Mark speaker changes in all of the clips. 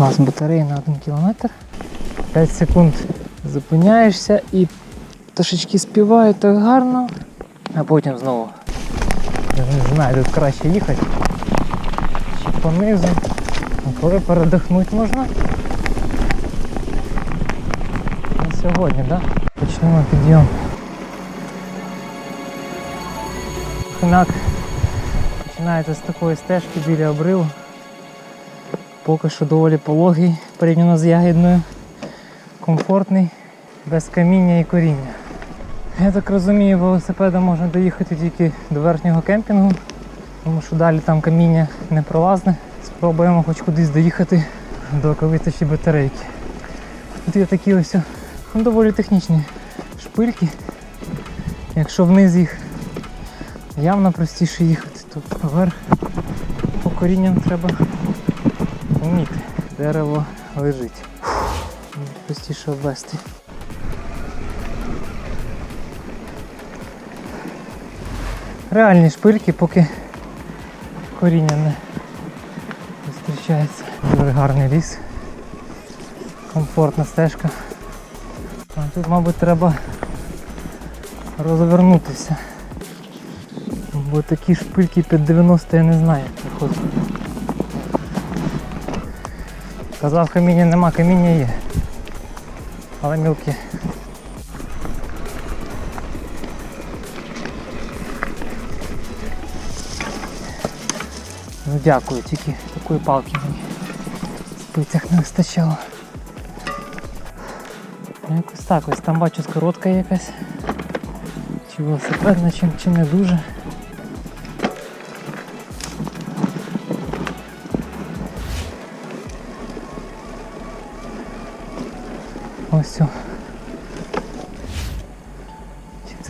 Speaker 1: Клас батареї на 1 кілометр. 5 секунд зупиняєшся і пташечки співають так гарно, а потім знову. Я не знаю, тут краще їхати. Чи понизу. Коли передихнути можна? На сьогодні? Да? Почнемо підйом. Хинак починається з такої стежки біля обриву. Поки що доволі пологий порівняно з ягідною. Комфортний, без каміння і коріння. Я так розумію, велосипедом можна доїхати тільки до верхнього кемпінгу, тому що далі там каміння не пролазне. Спробуємо хоч кудись доїхати до вистачить батарейки. Тут є такі ось ну, доволі технічні шпильки. Якщо вниз їх явно простіше їхати, то вверх по корінням треба вміти. Дерево лежить. Простіше обвести. Реальні шпильки, поки коріння не зустрічається. Дуже гарний ліс. Комфортна стежка. А тут, мабуть, треба розвернутися. Бо такі шпильки під 90 я не знаю, як виходить. Казав, каміння нема, каміння є. Але мілкі. Ну дякую, тільки такої палки мені в спицях не вистачало. Ну, Якось так, ось там бачу скоротка якась. Чи велосипедна, чи, чи не дуже.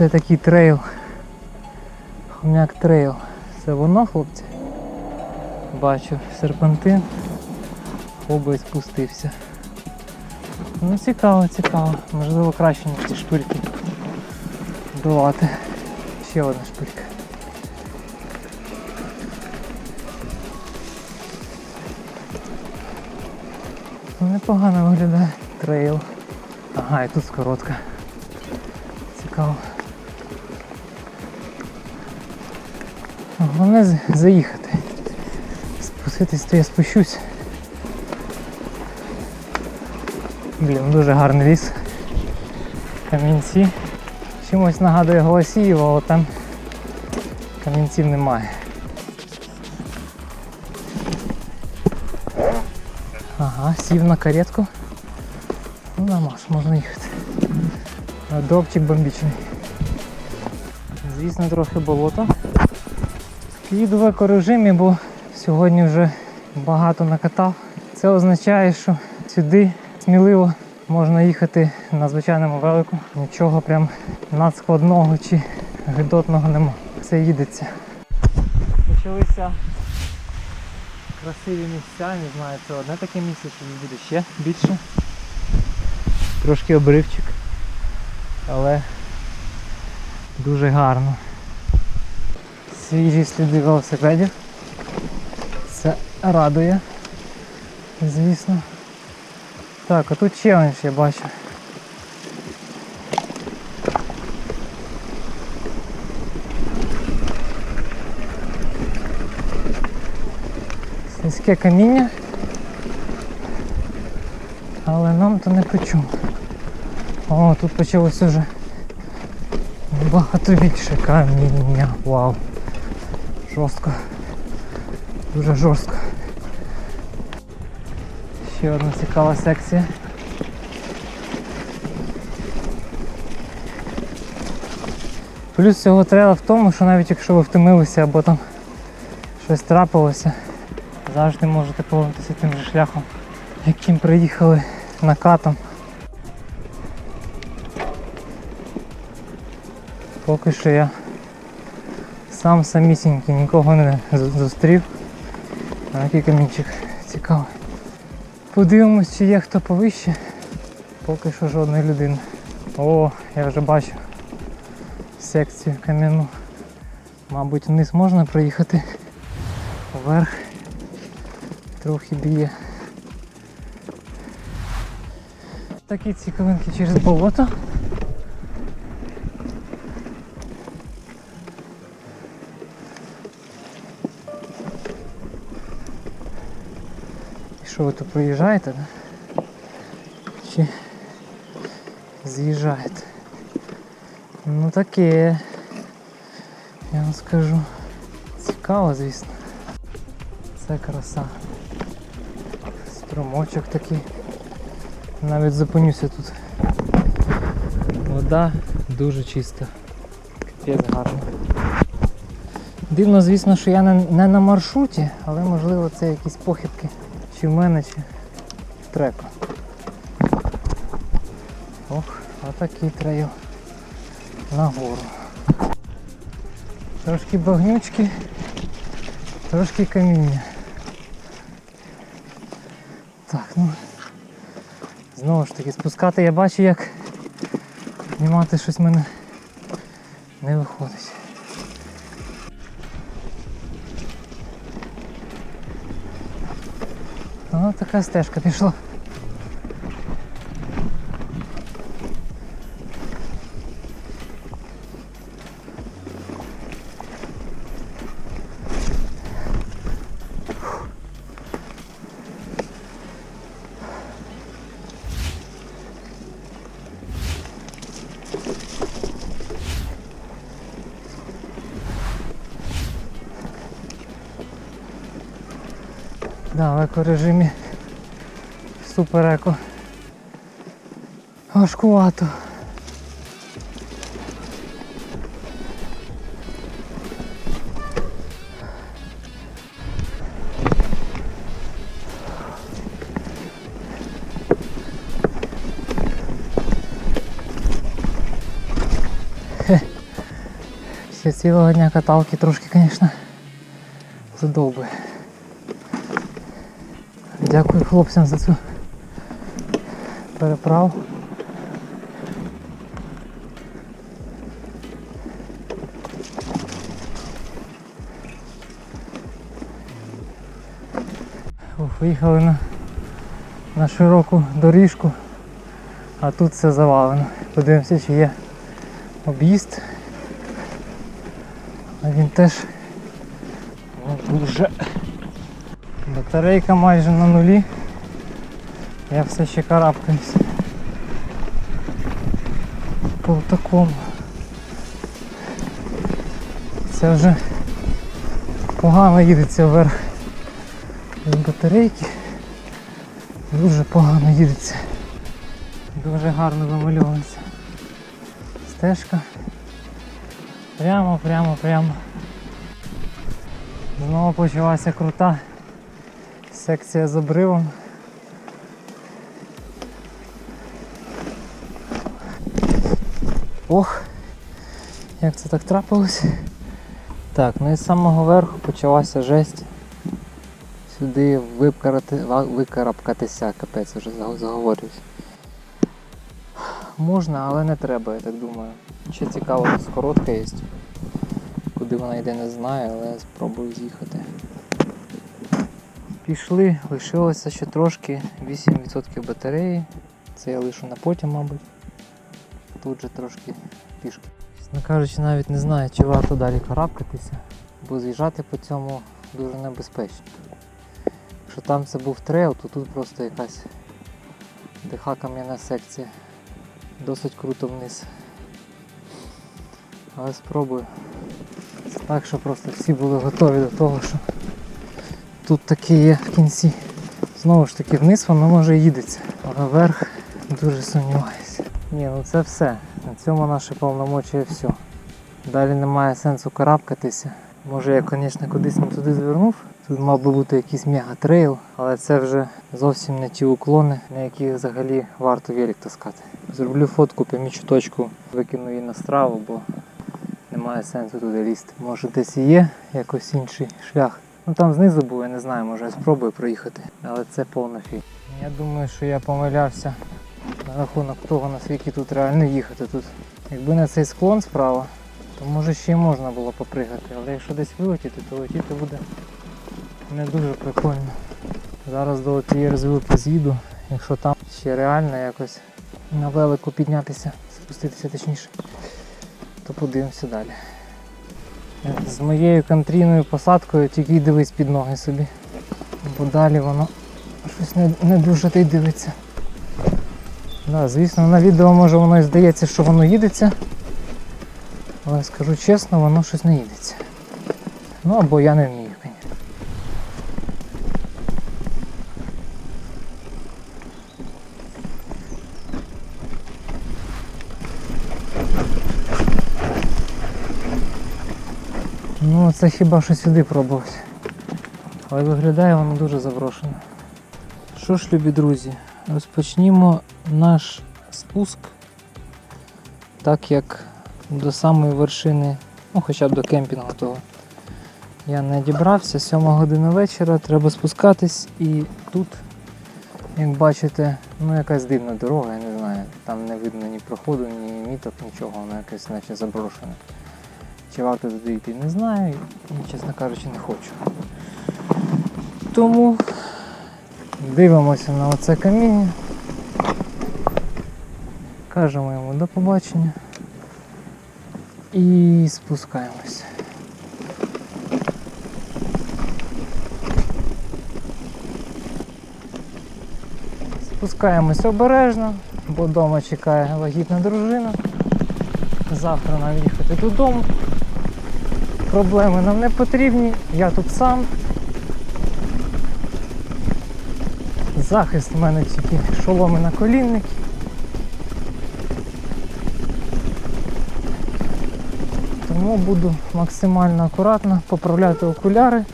Speaker 1: Це такий трейл? Хомяк трейл. Це воно, хлопці? Бачу серпантин. Обой спустився. Ну цікаво, цікаво. Можливо краще, ніж ці шпильки. Долати. Ще одна шпилька. Непогано виглядає трейл. Ага, і тут скоротка. Цікаво. Головне заїхати. Спуститись, то я спущусь. Блін, дуже гарний ліс. Камінці. Чимось нагадує Голосіїво, але там камінців немає. Ага, сів на каретку. Ну нормально, можна їхати. Довчик бомбічний. Звісно, трохи болото. Їду в екорежимі, бо сьогодні вже багато накатав. Це означає, що сюди сміливо можна їхати на звичайному велику. Нічого прям надскладного чи гидотного нема. Все їдеться. Почалися красиві місця, не знаю, це одне таке місце, чи буде ще більше. Трошки обривчик, але дуже гарно. Свіжі сліди велосипедів. Це радує, звісно. Так, а тут челендж я бачу. Сільське каміння. Але нам то не по чому. О, тут почалось уже багато більше каміння. Вау. Жорстко. Дуже жорстко. Ще одна цікава секція. Плюс цього трейла в тому, що навіть якщо ви втомилися або там щось трапилося, завжди можете повернутися тим же шляхом, яким приїхали накатом. Поки що я сам самісінький, нікого не зустрів. А який камінчик цікавий. Подивимось, чи є хто повище. Поки що жодної людини. О, я вже бачу секцію кам'яну. Мабуть, вниз можна проїхати. Вверх. Трохи б'є. такі цікавинки через болото. Що ви тут проїжджаєте, да? Чи з'їжджаєте? Ну таке. Я вам скажу. Цікаво, звісно. Це краса. Струмочок такий. Навіть зупинюся тут. Вода дуже чиста. Капець гарно. Дивно, звісно, що я не, не на маршруті, але можливо це якісь похибки. Чи в мене, чи в треку. Ох, отакий трейл. Нагору. Трошки багнючки, трошки каміння. Так, ну знову ж таки спускати я бачу як піднімати щось в мене не виходить. Така стежка пішла. Да, в екорежимі супер еко. Важкувато. Після цілого дня каталки трошки, звісно, задовбує. Дякую хлопцям за цю переправу. Ух, Виїхали на, на широку доріжку, а тут все завалено. Подивимося, чи є об'їзд. А він теж дуже. Батарейка майже на нулі. Я все ще карабкаюсь. По такому. Це вже погано їдеться вверх з батарейки. Дуже погано їдеться. Дуже гарно вимальовується. Стежка. Прямо, прямо, прямо. Знову почалася крута секція з обривом. Ох, як це так трапилось. Так, ну і з самого верху почалася жесть. Сюди викарати, викарабкатися, капець вже заго- заговорююсь. Можна, але не треба, я так думаю. Ще цікаво, тут коротка є. Куди вона йде, не знаю, але спробую з'їхати. Пішли, лишилося ще трошки, 8% батареї. Це я лишу на потім, мабуть. Тут же трошки пішки. Чесно кажучи, навіть не знаю, чи варто далі карабкатися, бо з'їжджати по цьому дуже небезпечно. Якщо там це був трейл, то тут просто якась диха кам'яна секція. Досить круто вниз. Але спробую. Так, що просто всі були готові до того, що тут таке є в кінці. Знову ж таки вниз воно може їдеться, але вверх дуже сумніваюся. Ні, ну це все. На цьому наше повномочія все. Далі немає сенсу карабкатися. Може я, звісно, кудись не туди звернув. Тут мав би бути якийсь мега-трейл, але це вже зовсім не ті уклони, на яких взагалі варто велик таскати. Зроблю фотку, помічу точку, викину її на страву, бо немає сенсу туди лізти. Може десь і є якось інший шлях. Ну там знизу був, я не знаю, може я спробую проїхати. Але це повна фігня. Я думаю, що я помилявся рахунок того, наскільки тут реально їхати. Тут, якби не цей склон справа, то може ще й можна було попригати. Але якщо десь вилетіти, то летіти буде не дуже прикольно. Зараз до тієї розвилки з'їду, якщо там ще реально якось на велику піднятися, спуститися точніше, то подивимося далі. З моєю контрійною посадкою тільки й дивись під ноги собі. Бо далі воно щось не, не дуже й дивиться. Да, звісно, на відео може воно і здається, що воно їдеться. Але скажу чесно, воно щось не їдеться. Ну або я не вмію. Ну, це хіба що сюди пробувати. Але виглядає воно дуже заброшено. Що ж, любі друзі, розпочнімо наш спуск, так як до самої вершини, ну хоча б до кемпінгу того. Я не дібрався, 7 година вечора, треба спускатись і тут, як бачите, ну якась дивна дорога, я не знаю, там не видно ні проходу, ні міток, нічого, воно якесь наче заброшене. Чи варто туди йти, не знаю і, чесно кажучи, не хочу. Тому дивимося на оце каміння. Кажемо йому до побачення. І спускаємося. Спускаємось обережно, бо вдома чекає вагітна дружина. Завтра нам їхати додому. Проблеми нам не потрібні, я тут сам. Захист в мене тільки шоломи на колінники. Тому буду максимально акуратно поправляти окуляри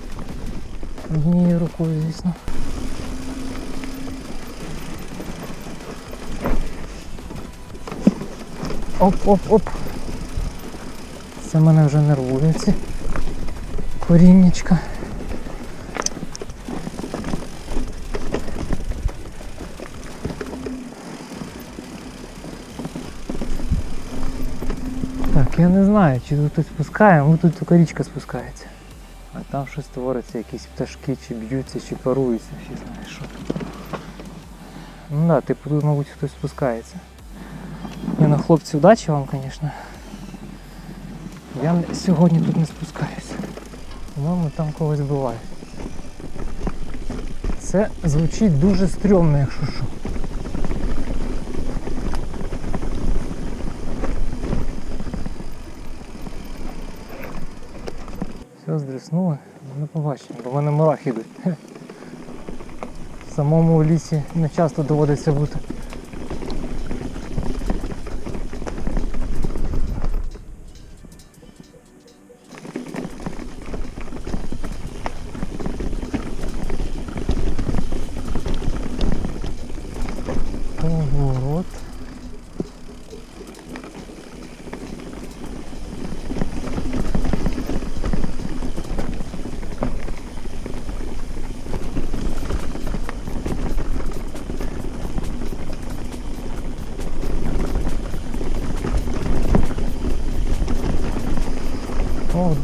Speaker 1: однією рукою, звісно. Оп-оп-оп. Це мене вже нервує ці коріннячка. Я не знаю, чи тут хтось спускає, ну тут тільки річка спускається. А там щось твориться, якісь пташки, чи б'ються, чи паруються, ще знає що. Ну да, типу тут, мабуть, хтось спускається. Ні, ну хлопці, удачі вам, звісно. Я сьогодні тут не спускаюся. По-моєму, там когось буває. Це звучить дуже стрьомно, якщо що. Все, здріснули. Не побачимо, бо в мене мурах йдуть. В самому лісі не часто доводиться бути.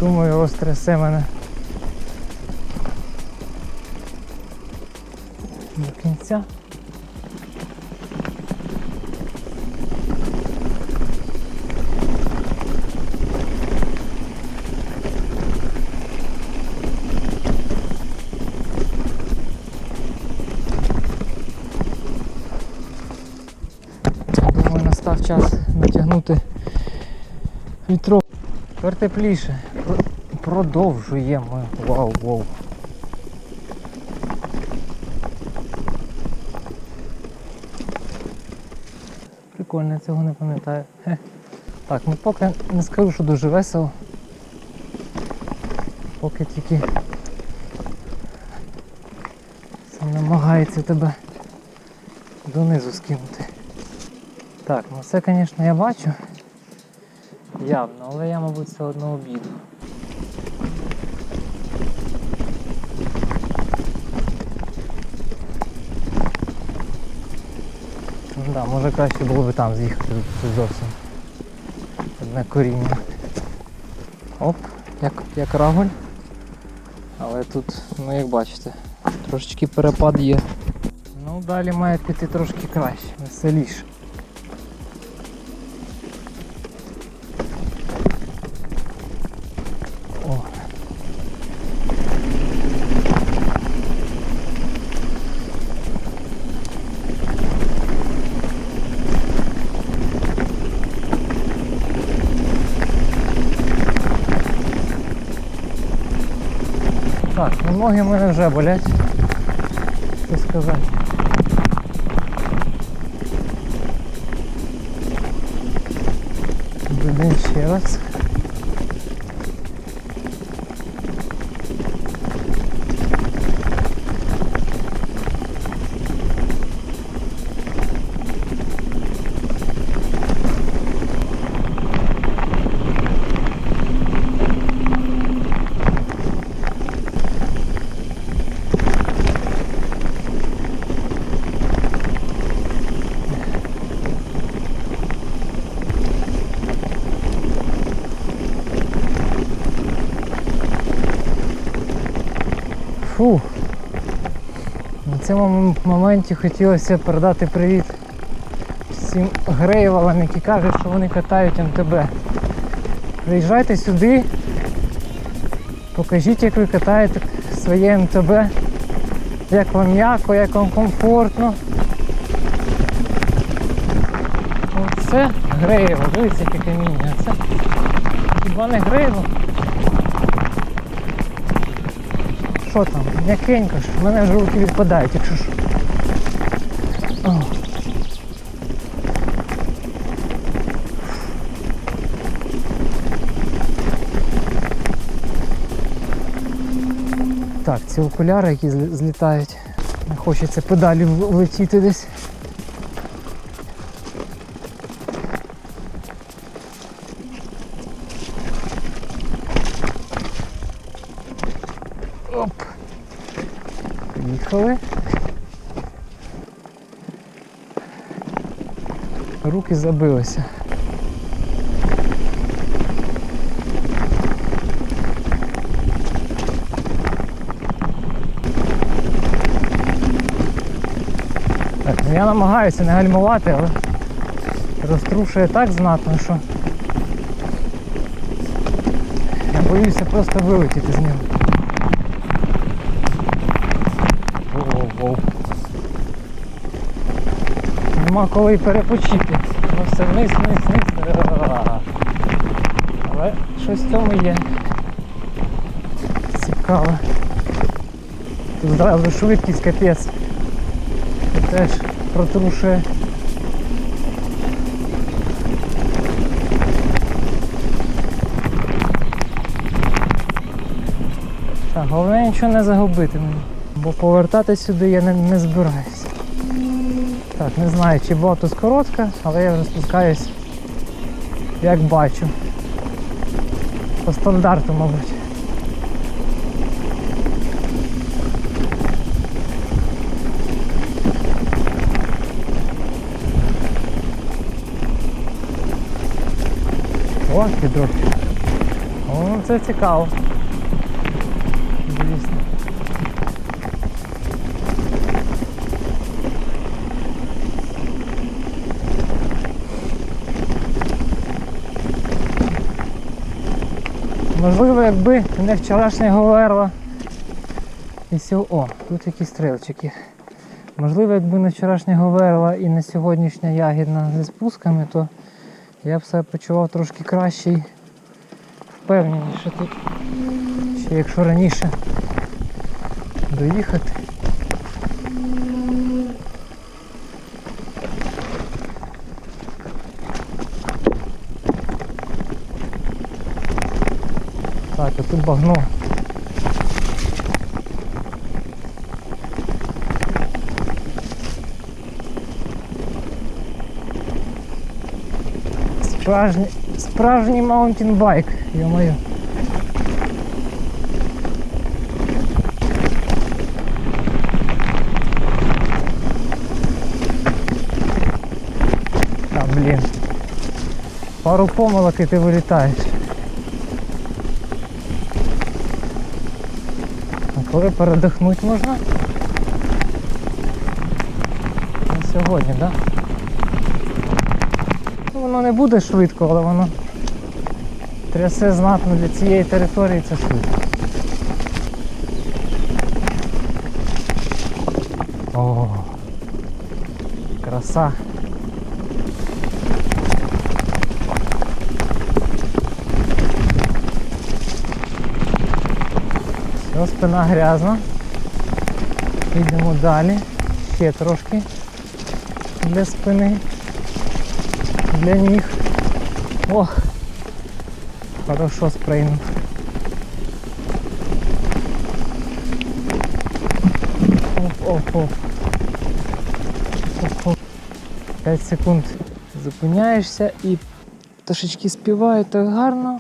Speaker 1: Думаю, розтрясе мене. До кінця. Думаю, настав час натягнути вітро. Тепер тепліше. Продовжуємо. Вау, вау. Прикольно, я цього не пам'ятаю. Так, ну поки не скажу, що дуже весело. Поки тільки це намагається тебе донизу скинути. Так, ну це, звісно, я бачу. Явно, але я, мабуть, все одно обіду. Ну да, може краще було би там з'їхати тут зовсім. Одне коріння. Оп, як, як рагуль. Але тут, ну як бачите, трошечки перепад є. Ну далі має піти трошки краще, веселіше. Ноги в мене вже болять. Що сказати. Моменті хотілося передати привіт всім грейвалам, які кажуть, що вони катають МТБ. Приїжджайте сюди, покажіть, як ви катаєте своє МТБ, як вам м'яко, як вам комфортно. Оце грейвал, дивіться, яке каміння. Це хіба не грейвал? Що там? М'якенько ж, в мене вже руки відпадають, якщо ж. Так, ці окуляри, які злітають. Хочеться педалі влетіти десь. Оп. Поїхали. Руки забилися. Я намагаюся не гальмувати, але розтрушує так знатно, що я боюся просто вилетіти з нього. Воу-воу-воу. Нема коли й перепочити. Ну все вниз, вниз, вниз. Але щось в цьому є. Цікаве. Тут зразу швидкість капець. Теж протрушує. Так, головне нічого не загубити мені. Бо повертати сюди я не, не збираюся. Так, не знаю, чи була тут коротка, але я вже спускаюсь, як бачу. По стандарту, мабуть. О, підрок. О, це цікаво. Звісно. Можливо, якби не вчорашня говерла. І сьо... О, тут якісь стрілчики. Можливо, якби не вчорашня говерла і не сьогоднішня ягідна зі спусками, то я б себе почував трошки краще і впевненіше тут. Ще якщо раніше доїхати. Так, а тут багно. Справжній, справжній маунтінбайк, йо-моє. А, блін. Пару помилок і ти вилітаєш. А коли передихнути можна? На сьогодні, так? Да? Буде швидко, але воно трясе знатно для цієї території це швидко. О, краса. Все, спина грязна. Йдемо далі. Ще трошки для спини. Для ніг. Ох! Хорошо спрейнув. Оп-оп-оп. Оп-оп. 5 секунд зупиняєшся і пташечки співають так гарно,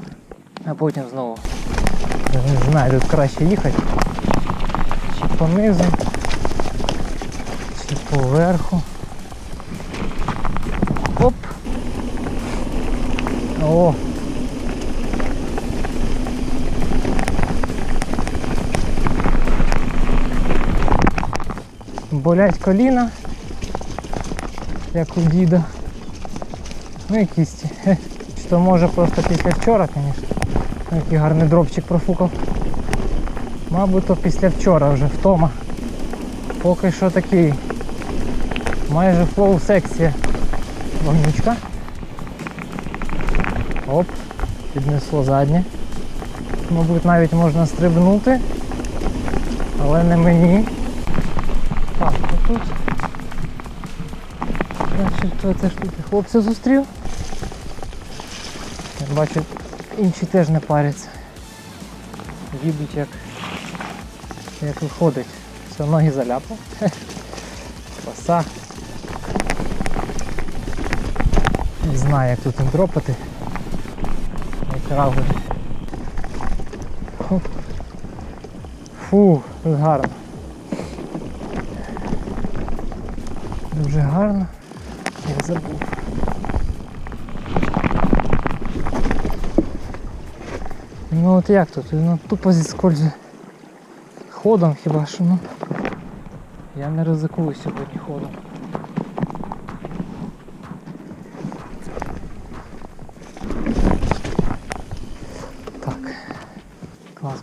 Speaker 1: а потім знову. Не знаю, тут краще їхати. Чи понизу, чи поверху. О! Болять коліна, як у діда. Ну і кісті. Чи то може просто після вчора, звісно. Ну, Який гарний дропчик профукав. Мабуть, то після вчора вже втома. Поки що такий. Майже флоу секція. Вогнючка. Оп, піднесло заднє. Мабуть, навіть можна стрибнути, але не мені. Так, отут. Значить, це штуки хлопця зустрів. Я бачу, інші теж не паряться. Їдуть як, як виходить. Все, ноги заляпав. Краса. Не знаю, як тут їм Хоп. Фу, тут гарно. Дуже гарно. Я забув. Ну от як тут? Ну тупо зіскользує. Ходом хіба що, ну. Я не ризикую сьогодні ходом.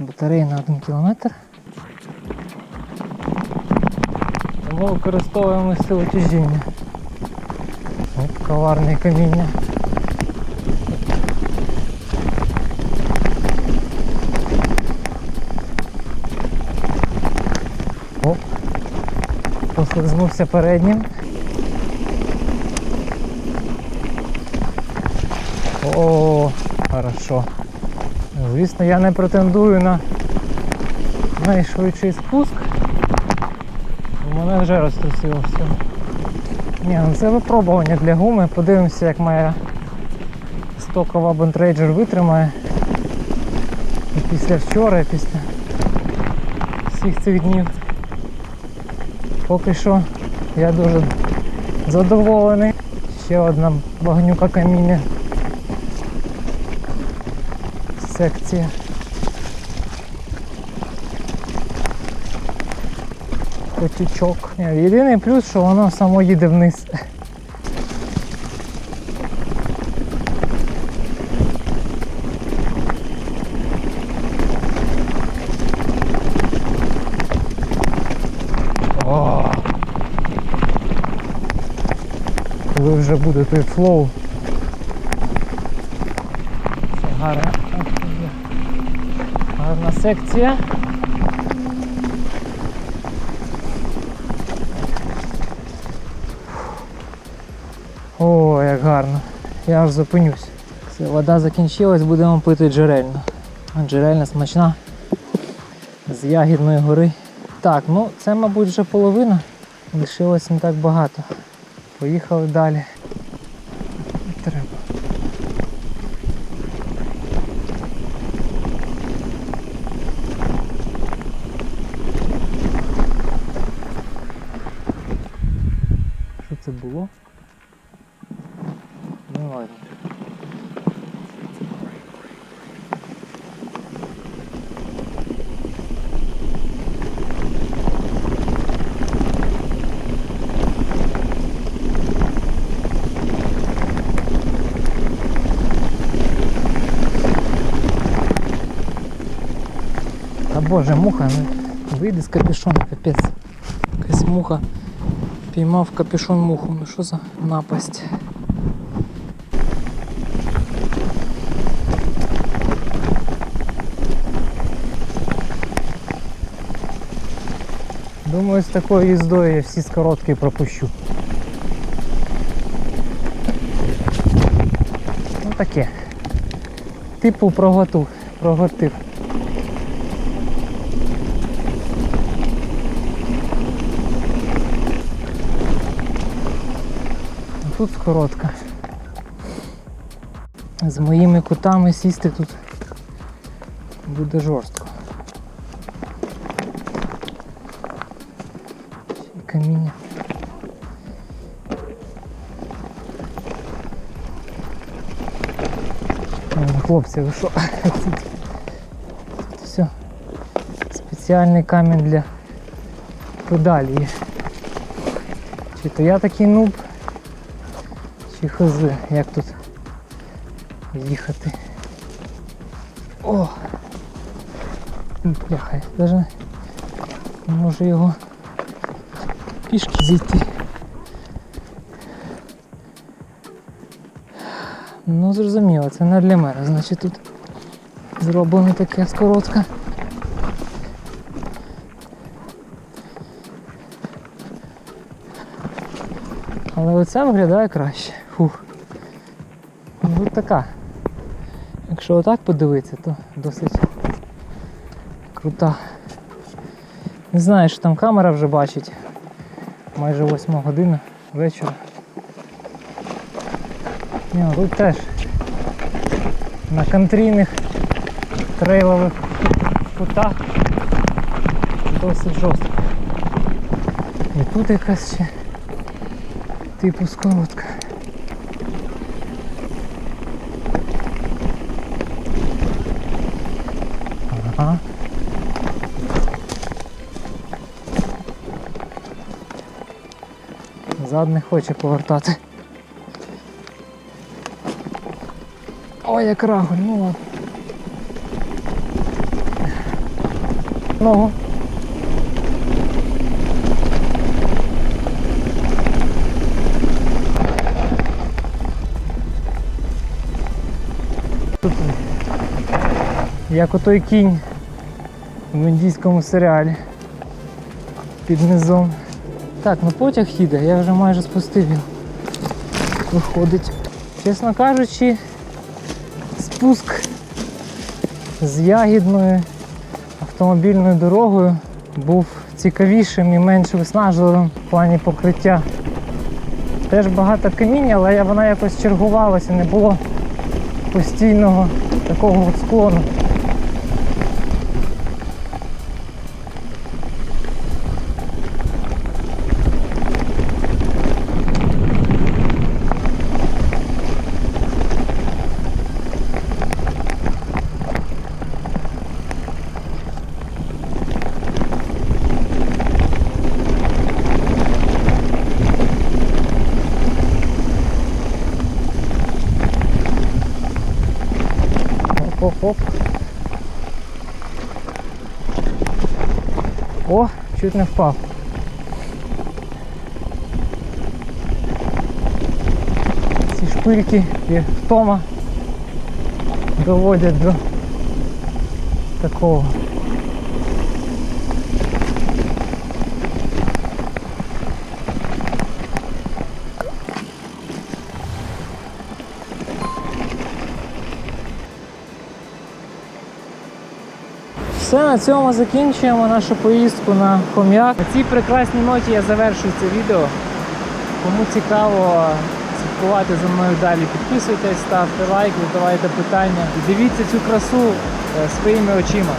Speaker 1: Батареї на 1 кілометр. Тому використовуємо силу тяжіння. Коварне каміння. Оп. Послизнувся переднім. О, хорошо. Звісно, я не претендую на найшвидший спуск. У мене вже розтрусило все. Ні, ну це випробування для гуми. Подивимося, як моя стокова бонтрейджер витримає. І після вчора, і після всіх цих днів. Поки що я дуже задоволений. Ще одна вогнюка каміння. Секція. Потічок. Єдиний плюс, що воно само їде вниз. Коли вже буде той флоу. Секція. О, як гарно. Я аж зупинюсь. Все, вода закінчилась, будемо пити джерельну. Джерельна смачна. З ягідної гори. Так, ну це, мабуть, вже половина. Лишилось не так багато. Поїхали далі. Треба. Що це було? Ну ладно. Та боже, муха, ну вийди з капюшона, капець. Якась муха. Піймав капюшон муху. Ну що за напасть? Думаю, з такою їздою я всі скоротки пропущу. Ну таке. Типу проготу, проготив. Тут коротка. З моїми кутами сісти тут буде жорстко. Каміння. Хлопці, ви що? Тут, тут все. Спеціальний камінь для педалі. Чи то я такий нуб, чи хз, як тут їхати. О! Бляха, я можу його пішки зійти. Ну зрозуміло, це не для мене, значить тут зроблено таке скоротка. Але оце виглядає краще. Фух. Ну, така. Якщо отак подивитися, то досить крута. Не знаю, що там камера вже бачить. Майже 8 година вечора. Ні, ну тут теж на контрійних трейлових кутах досить жорстко. І тут якась ще типу скоротка. Зад не хоче повертати. Ой, як рагуль, ну ладно. Ногу. Тут як отой кінь в індійському серіалі під низом. Так, ну потяг їде, я вже майже спустив його. Виходить. Чесно кажучи, спуск з ягідною автомобільною дорогою був цікавішим і менш виснажливим в плані покриття. Теж багато каміння, але вона якось чергувалася, не було постійного такого от склону. Оп-оп-оп. О, чуть не впав. Ці шпильки і втома доводять до такого. Все, на цьому закінчуємо нашу поїздку на хом'як. На цій прекрасній ноті я завершую це відео. Кому цікаво слідкувати за мною далі, підписуйтесь, ставте лайк, задавайте питання і дивіться цю красу е, своїми очима.